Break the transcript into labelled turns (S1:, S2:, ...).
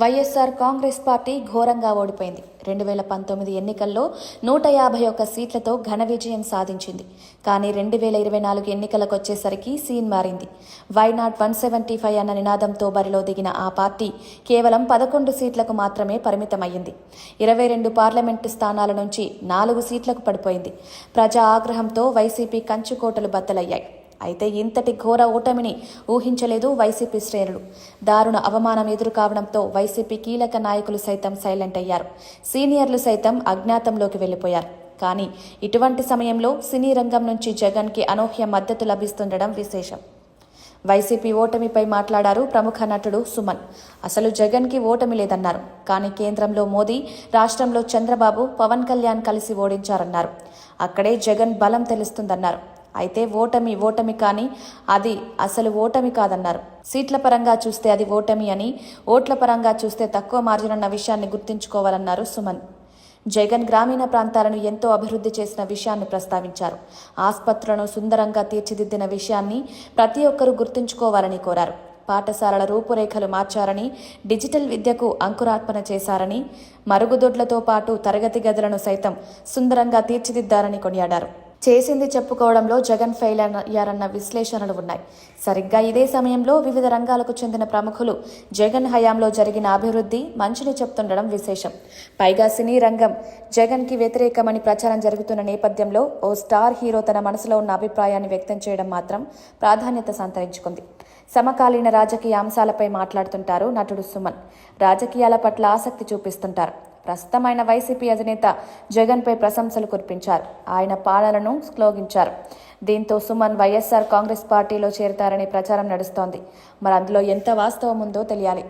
S1: YSR Congress party ఘోరంగా ఓడిపోయింది. రెండు వేల పంతొమ్మిది ఎన్నికల్లో నూట యాభై ఒక్క సీట్లతో ఘన విజయం సాధించింది. కానీ రెండు వేల ఇరవై నాలుగు ఎన్నికలకు వచ్చేసరికి సీన్ మారింది. Why not one seventy five అన్న నినాదంతో బరిలో దిగిన ఆ పార్టీ కేవలం పదకొండు సీట్లకు మాత్రమే పరిమితమయ్యింది. ఇరవై రెండు పార్లమెంటు స్థానాల నుంచి నాలుగు సీట్లకు పడిపోయింది. ప్రజా ఆగ్రహంతో వైసీపీ కంచుకోటలు బద్దలయ్యాయి. అయితే ఇంతటి ఘోర ఓటమిని ఊహించలేదు వైసీపీ శ్రేణులు. దారుణ అవమానం ఎదురు కావడంతో వైసీపీ కీలక నాయకులు సైతం సైలెంట్ అయ్యారు. సీనియర్లు సైతం అజ్ఞాతంలోకి వెళ్ళిపోయారు కానీ ఇటువంటి సమయంలో సినీ రంగం నుంచి జగన్కి అనూహ్య మద్దతు లభిస్తుండడం విశేషం. వైసీపీ ఓటమిపై మాట్లాడారు ప్రముఖ నటుడు సుమన్. అసలు జగన్కి ఓటమి లేదన్నారు. కానీ కేంద్రంలో మోదీ రాష్ట్రంలో చంద్రబాబు పవన్ కళ్యాణ్ కలిసి ఓడించారన్నారు. అక్కడే జగన్ బలం తెలుస్తుందన్నారు. అయితే ఓటమి ఓటమి కానీ అది అసలు ఓటమి కాదన్నారు. సీట్ల పరంగా చూస్తే అది ఓటమి అని ఓట్ల పరంగా చూస్తే తక్కువ మార్జిన్ అన్న విషయాన్ని గుర్తుంచుకోవాలన్నారు సుమన్. జగన్ గ్రామీణ ప్రాంతాలను ఎంతో అభివృద్ధి చేసిన విషయాన్ని ప్రస్తావించారు. ఆసుపత్రులను సుందరంగా తీర్చిదిద్దిన విషయాన్ని ప్రతి ఒక్కరూ గుర్తుంచుకోవాలని కోరారు. పాఠశాలల రూపురేఖలు మార్చారని డిజిటల్ విద్యకు అంకురార్పణ చేశారని మరుగుదొడ్లతో పాటు తరగతి గదులను సైతం సుందరంగా తీర్చిదిద్దారని కొనియాడారు. చేసింది చెప్పుకోవడంలో జగన్ ఫెయిల్ అయ్యారన్న విశ్లేషణలు ఉన్నాయి. సరిగ్గా ఇదే సమయంలో వివిధ రంగాలకు చెందిన ప్రముఖులు జగన్ హయాంలో జరిగిన అభివృద్ధి మంచిని చెప్తుండడం విశేషం. పైగా సినీ రంగం జగన్కి వ్యతిరేకమని ప్రచారం జరుగుతున్న నేపథ్యంలో ఓ స్టార్ హీరో తన మనసులో ఉన్న అభిప్రాయాన్ని వ్యక్తం చేయడం మాత్రం ప్రాధాన్యత సంతరించుకుంది. సమకాలీన రాజకీయ అంశాలపై మాట్లాడుతుంటారు నటుడు సుమన్. రాజకీయాల పట్ల ఆసక్తి చూపిస్తుంటారు. ప్రస్తుతం ఆయన వైసీపీ అధినేత జగన్పై ప్రశంసలు కురిపించారు. ఆయన పాలనను శ్లోగించారు దీంతో సుమన్ వైఎస్ఆర్ కాంగ్రెస్ పార్టీలో చేరతారని ప్రచారం నడుస్తోంది. మరి అందులో ఎంత వాస్తవం ఉందో తెలియాలి.